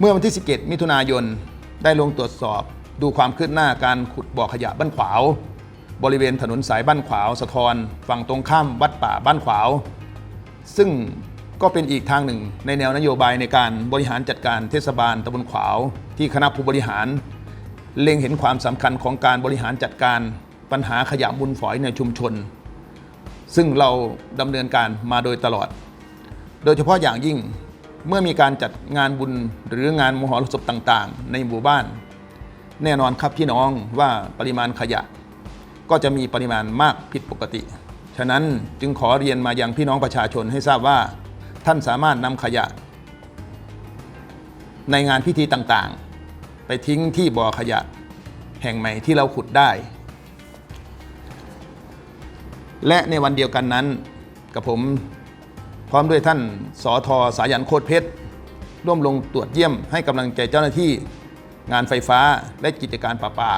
เมื่อวันที่ 17 มิถุนายน ได้ลงตรวจสอบดูความคืบหน้าการขุดบ่อขยะบ้านขวาว บริเวณถนนสายบ้านขวาว สะทอนฝั่งตรงข้ามวัดป่าบ้านขวาว ซึ่งก็เป็นอีกทางหนึ่งในแนวนโยบายในการบริหารจัดการเทศบาลตำบลขวาว ที่คณะผู้บริหาร เล็งเห็นความสำคัญของการบริหารจัดการปัญหาขยะมูลฝอยในชุมชน ซึ่งเราดำเนินการมาโดยตลอด โดยเฉพาะอย่างยิ่ง เมื่อมีการจัดงานบุญหรืองานมหรสพต่างๆ ในหมู่บ้าน แน่นอนครับพี่น้องว่าปริมาณขยะ ก็จะมีปริมาณมากผิดปกติ ฉะนั้นจึงขอเรียนมายังพี่น้องประชาชนให้ทราบว่า ท่านสามารถนำขยะ ในงานพิธีต่างๆ ไปทิ้งที่บ่อขยะ แห่งใหม่ที่เราขุดได้ และในวันเดียวกันนั้นกับผม ร้อมด้วยท่านสอทอสายันโคตรเพชร ร่วมลงตรวจเยี่ยมให้กำลังใจเจ้าหน้าที่ งานไฟฟ้าและกิจการประปา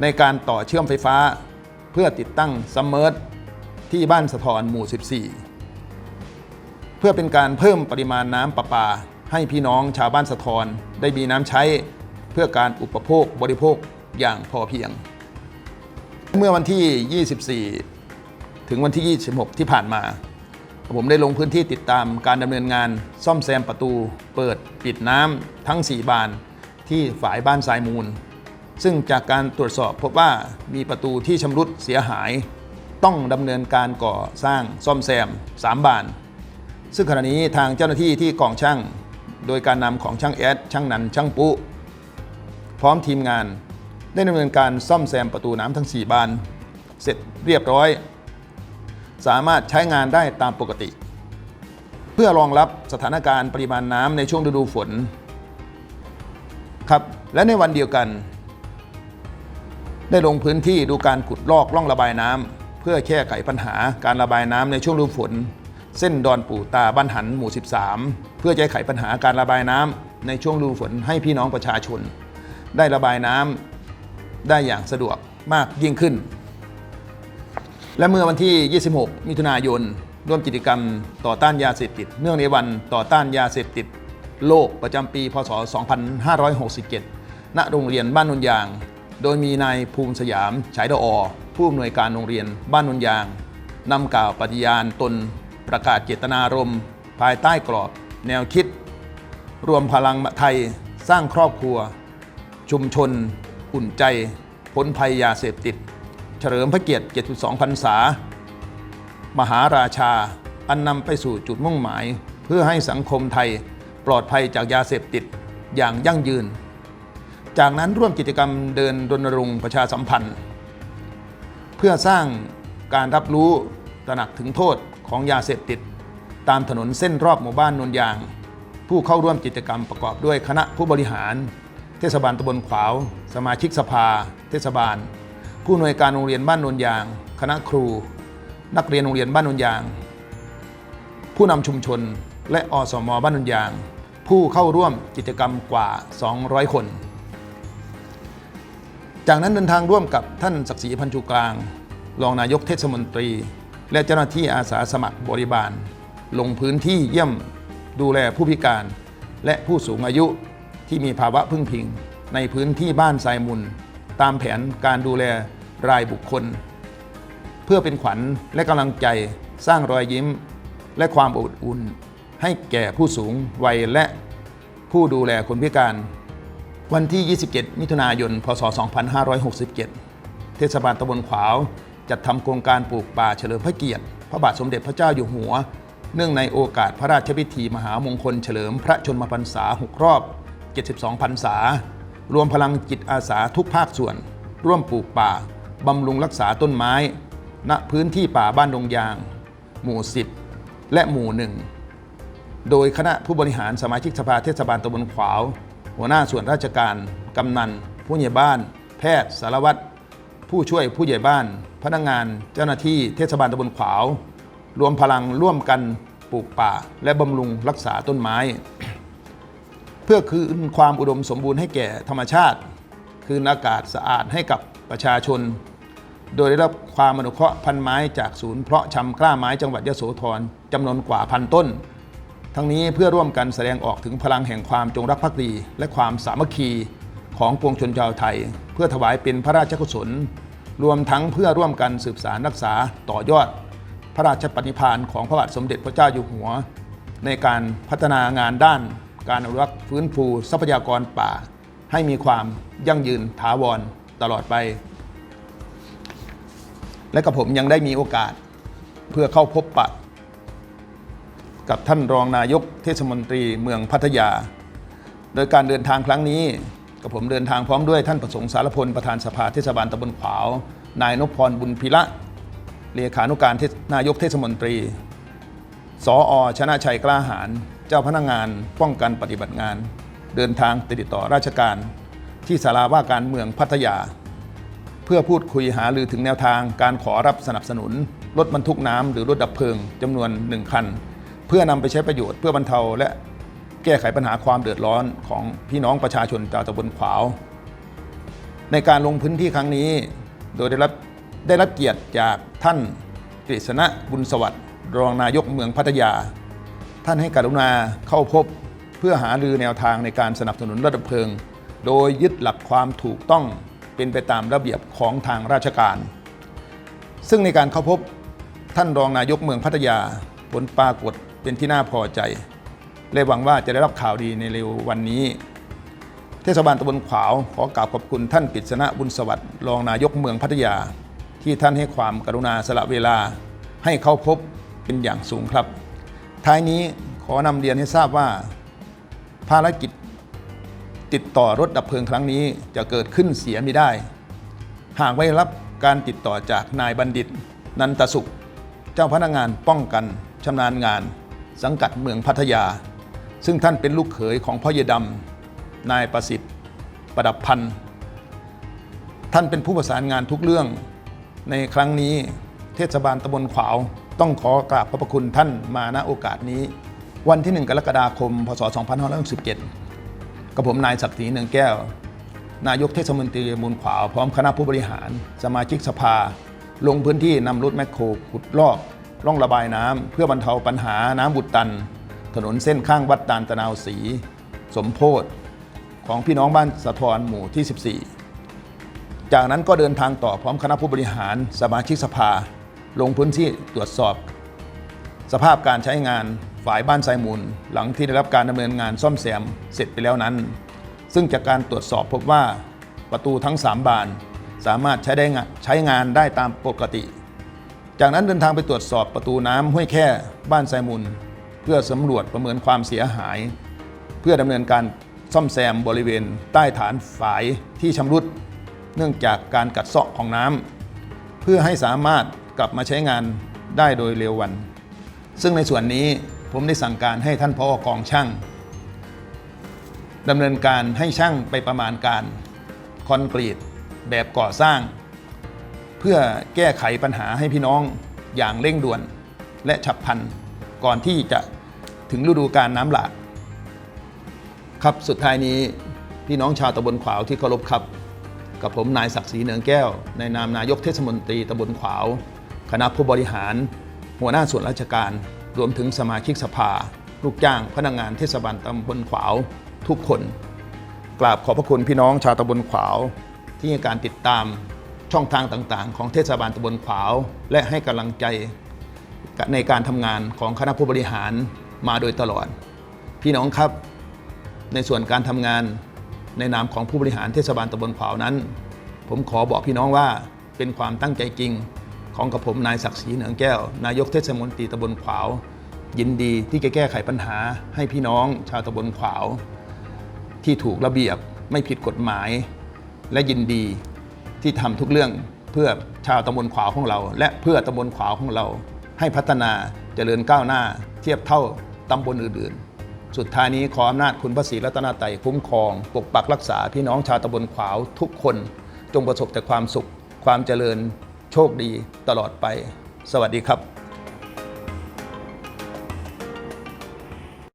ในการต่อเชื่อมไฟฟ้า เพื่อติดตั้งซัมเมอร์ที่บ้านสะทอนหมู่ 14 เพื่อเป็นการเพิ่มปริมาณน้ำประปา ให้พี่น้องชาวบ้านสะทอนได้มีน้ำใช้ เพื่อการอุปโภคบริโภคอย่างพอเพียง เมื่อวันที่ 24 ถึงวันที่ 26 ที่ผ่านมา ผมได้ลงพื้นที่ติดตามการดำเนินงาน ซ่อมแซมประตู เปิดปิดน้ำทั้ง 4 บาน ที่ฝายบ้านทรายมูล ซึ่งจากการตรวจสอบพบว่ามีประตูที่ชำรุดเสียหาย ต้องดำเนินการก่อสร้างซ่อมแซม 3 บาน ซึ่งขณะนี้ทางเจ้าหน้าที่ที่กองช่าง โดยการนำของช่างแอดช่างนันช่างปุพร้อมทีมงาน ได้ดำเนินการซ่อมแซมประตูน้ำทั้ง 4 บาน เสร็จเรียบร้อย สามารถใช้งานได้ตามปกติ เพื่อรองรับสถานการณ์ปริมาณน้ำในช่วงฤดูฝนครับและในวันเดียวกัน ได้ลงพื้นที่ดูการขุดลอกล่องระบายน้ำเพื่อแก้ไขปัญหาการระบายน้ำในช่วงฤดูฝน เส้นดอนปู่ตาบ้านหันหมู่ 13 เพื่อแก้ไขปัญหาการระบายน้ำในช่วงฤดูฝนให้พี่น้องประชาชน ได้ระบายน้ำได้อย่างสะดวกมากยิ่งขึ้น และเมื่อวันที่ 26 มิถุนายน ร่วมกิจกรรมต่อต้านยาเสพติด เนื่องในวันต่อต้านยาเสพติด โลกประจำปี พศ 2567 ณ โรงเรียนบ้านนนยาง โดยมีนายภูมิสยามฉายดออผู้อำนวยการโรงเรียนบ้านนนยางนำกล่าวปฏิญาณตนประกาศเจตนารมณ์ ภายใต้กรอบ แนวคิด รวมพลังไทยสร้างครอบครัว ชุมชน อุ่นใจพ้นภัยยาเสพติด ลิมพระเกียรติ 72 พรรษา มหาราชา อันนำไปสู่จุดมุ่งหมาย เพื่อให้สังคมไทยปลอดภัยจากยาเสพติดอย่างยั่งยืน จากนั้นร่วมกิจกรรมเดินรณรงค์ประชาสัมพันธ์ เพื่อสร้างการรับรู้ตระหนักถึงโทษของยาเสพติด ตามถนนเส้นรอบหมู่บ้านนนยาง ผู้เข้าร่วมกิจกรรมประกอบด้วยคณะผู้บริหาร เทศบาลตำบลขวาว สมาชิกสภา เทศบาล ผู้อำนวยการโรงเรียนบ้านนนยาง คณะครู นักเรียนโรงเรียนบ้านนนยาง ผู้นำชุมชนและอสมบ้านนนยาง ผู้เข้าร่วมกิจกรรมกว่า 200 คน จากนั้นเดินทางร่วมกับท่านศักดิ์ศรีพันธุกลาง รองนายกเทศมนตรี และเจ้าหน้าที่อาสาสมัครบริบาล ลงพื้นที่เยี่ยมดูแลผู้พิการ และผู้สูงอายุที่มีภาวะพึ่งพิง ในพื้นที่บ้านทรายมุน ตามแผนการดูแลรายบุคคล เพื่อเป็นขวัญและกำลังใจสร้างรอยยิ้ม และความอบอุ่น ให้แก่ผู้สูงวัยและผู้ดูแลคนพิการ วันที่ 27 มิถุนายน พศ 2567 เทศบาลตำบลขวาวจัดทำโครงการปลูกป่าเฉลิมพระเกียรติ พระบาทสมเด็จพระเจ้าอยู่หัว เนื่องในโอกาสพระราชพิธีมหามงคลเฉลิมพระชนมพรรษา 6 รอบ 72 พรรษา รวมพลังจิตอาสาทุกภาคส่วน ร่วมปลูกป่า บำรุงรักษาต้นไม้ ณพื้นที่ป่าบ้านดงยาง หมู่ 10 และหมู่หนึ่งโดยคณะผู้บริหารสมาชิกสภาเทศบาลตำบลขวาว หัวหน้าส่วนราชการ กำนัน ผู้ใหญ่บ้าน แพทย์ สารวัตร ผู้ช่วยผู้ใหญ่บ้าน พนักงาน เจ้าหน้าที่เทศบาลตำบลขวาว รวมพลังร่วมกันปลูกป่า และบำรุงรักษาต้นไม้ เพื่อคืนความอุดมสมบูรณ์ให้แก่ธรรมชาติ คืนอากาศสะอาดให้กับประชาชน โดยได้รับความอนุเคราะห์พันไม้จากศูนย์เพาะชำกล้าไม้จังหวัดยโสธรจำนวนกว่าพันต้น ทั้งนี้เพื่อร่วมกันแสดงออกถึงพลังแห่งความจงรักภักดี และความสามัคคีของปวงชนชาวไทย เพื่อถวายเป็นพระราชกุศล รวมทั้งเพื่อร่วมกันสืบสารรักษาต่อยอด พระราชปณิพานธ์ของพระบาทสมเด็จพระเจ้าอยู่หัว ในการพัฒนางานด้าน การอนุรักษ์ฟื้นฟูทรัพยากรป่า ให้มีความยั่งยืนถาวรตลอดไป และกับผมยังได้มีโอกาสเพื่อเข้าพบปะ กับท่านรองนายกเทศมนตรีเมืองพัทยา โดยการเดินทางครั้งนี้กับผมเดินทางพร้อมด้วยท่านประสงค์สารพลประธานสภาเทศบาลตำบลขวาว นายนพพรบุญพิระเลขานุการนายกเทศมนตรี สออชนะชัยกล้าหาร เจ้าพนักงานป้องกันปฏิบัติงาน เดินทางติดต่อราชการ ที่สาราว่าการเมืองพัทยา เพื่อพูดคุยหารือถึงแนวทางการขอรับสนับสนุน รถบรรทุกน้ำหรือรถดับเพลิงจำนวนหนึ่งคัน เพื่อนำไปใช้ประโยชน์เพื่อบรรเทาและแก้ไขปัญหาความเดือดร้อนของพี่น้องประชาชนชาวตำบลขวาว ในการลงพื้นที่ครั้งนี้ โดยได้รับได้รับเกียรติจากท่านกฤษณะบุญสวัสดิ์รองนายกเมืองพัทยา ท่านให้กรุณาเข้าพบเพื่อหารือแนวทางในการสนับสนุนรถดับเพลิง โดยยึดหลักความถูกต้องเป็นไปตามระเบียบของทางราชการ ซึ่งในการเข้าพบท่านรองนายกเมืองพัทยาผลปรากฏเป็นที่น่าพอใจ และหวังว่าจะได้รับข่าวดีในเร็ววันนี้ เทศบาลตำบลขวาวขอกราบขอบคุณท่านกฤษณะบุญสวัสดิ์รองนายกเมืองพัทยา ที่ท่านให้ความกรุณาสละเวลาให้เข้าพบเป็นอย่างสูงครับ ท้ายนี้ขอนำเรียนให้ทราบว่า ภารกิจติดต่อรถดับเพลิงครั้งนี้จะเกิดขึ้นเสียไม่ได้ หากไม่รับการติดต่อจากนายบัณฑิต นันตสุข เจ้าพนักงานป้องกันชำนาญงาน สังกัดเมืองพัทยา ซึ่งท่านเป็นลูกเขยของพ่อเยดำนายประสิทธิ์ ประดับพันธ์ท่านเป็นผู้ประสานงานทุกเรื่องในครั้งนี้เทศบาลตำบลขวาว ต้องขอกราบขอบพระคุณท่านมาณโอกาสนี้ วันที่ 1 กรกฎาคม พศ 2567กับผมนายศักดิ์ศรีเนืองแก้ว นายกเทศมนตรีมูลขวาวพร้อมคณะผู้บริหาร สมาชิกสภา ลงพื้นที่นำรถแมคโครขุดลอกร่องระบายน้ำเพื่อบรรเทาปัญหาน้ำบุดตัน ถนนเส้นข้างวัดตาลตะนาวศรีสมโพธของพี่น้องบ้านสะทอนหมู่ที่ 14 จากนั้นก็เดินทางต่อพร้อมคณะผู้บริหาร สมาชิกสภา ลงพื้นที่ตรวจสอบ สภาพการใช้งานฝ่ายบ้านไซมูล หลังที่ได้รับการดำเนินงานซ่อมแซมเสร็จไปแล้วนั้น ซึ่งจากการตรวจสอบพบว่าประตูทั้ง 3 บาน สามารถใช้ได้งานใช้งานได้ตามปกติ จากนั้นเดินทางไปตรวจสอบประตูน้ำห้วยแค่บ้านไซมูลเพื่อสำรวจประเมินความเสียหาย เพื่อดำเนินการซ่อมแซมบริเวณใต้ฐานฝายที่ชำรุด เนื่องจากการกัดเซาะของน้ำเพื่อให้สามารถ กลับมาใช้งานได้โดยเร็ววัน ซึ่งในส่วนนี้ผมได้สั่งการให้ท่านพออกองช่างดำเนินการให้ช่างไปประมาณการคอนกรีตแบบก่อสร้าง เพื่อแก้ไขปัญหาให้พี่น้องอย่างเร่งด่วนและฉับพลันก่อนที่จะถึงฤดูการน้ำหลากครับสุดท้ายนี้พี่น้องชาวตำบลขวาวที่เคารพครับ กับผมนายศักดิ์ศรีเนืองแก้ว ในนามนายกเทศมนตรีตำบลขวาว คณะผู้บริหาร หัวหน้าส่วนราชการ รวมถึงสมาชิกสภา ลูกจ้าง พนักงานเทศบาลตำบลขวาว ทุกคน กราบขอบพระคุณพี่น้องชาวตำบลขวาว ที่ให้การติดตามช่องทางต่างๆ ของเทศบาลตำบลขวาว และให้กำลังใจในการทำงานของคณะผู้บริหารมาโดยตลอด พี่น้องครับ ในส่วนการทำงานในนามของผู้บริหารเทศบาลตำบลขวาวนั้น ผมขอบอกพี่น้องว่าเป็นความตั้งใจจริง ของกับผมนายศักดิ์ศรีเหนืองแก้ว นายกเทศมนตรีตำบลขวาว ยินดีที่จะแก้ไขปัญหาให้พี่น้องชาวตำบลขวาว ที่ถูกระเบียบไม่ผิดกฎหมาย และยินดีที่ทำทุกเรื่องเพื่อชาวตำบลขวาวของเรา และเพื่อตำบลขวาวของเรา ให้พัฒนาเจริญก้าวหน้า เทียบเท่าตำบลอื่นๆ สุดท้ายนี้ขออำนาจคุณพระศรีรัตนตรัยคุ้มครอง ปกปักรักษาพี่น้องชาวตำบลขวาวทุกคน จงประสบแต่ความสุขความเจริญ โชคดีตลอดไป สวัสดีครับ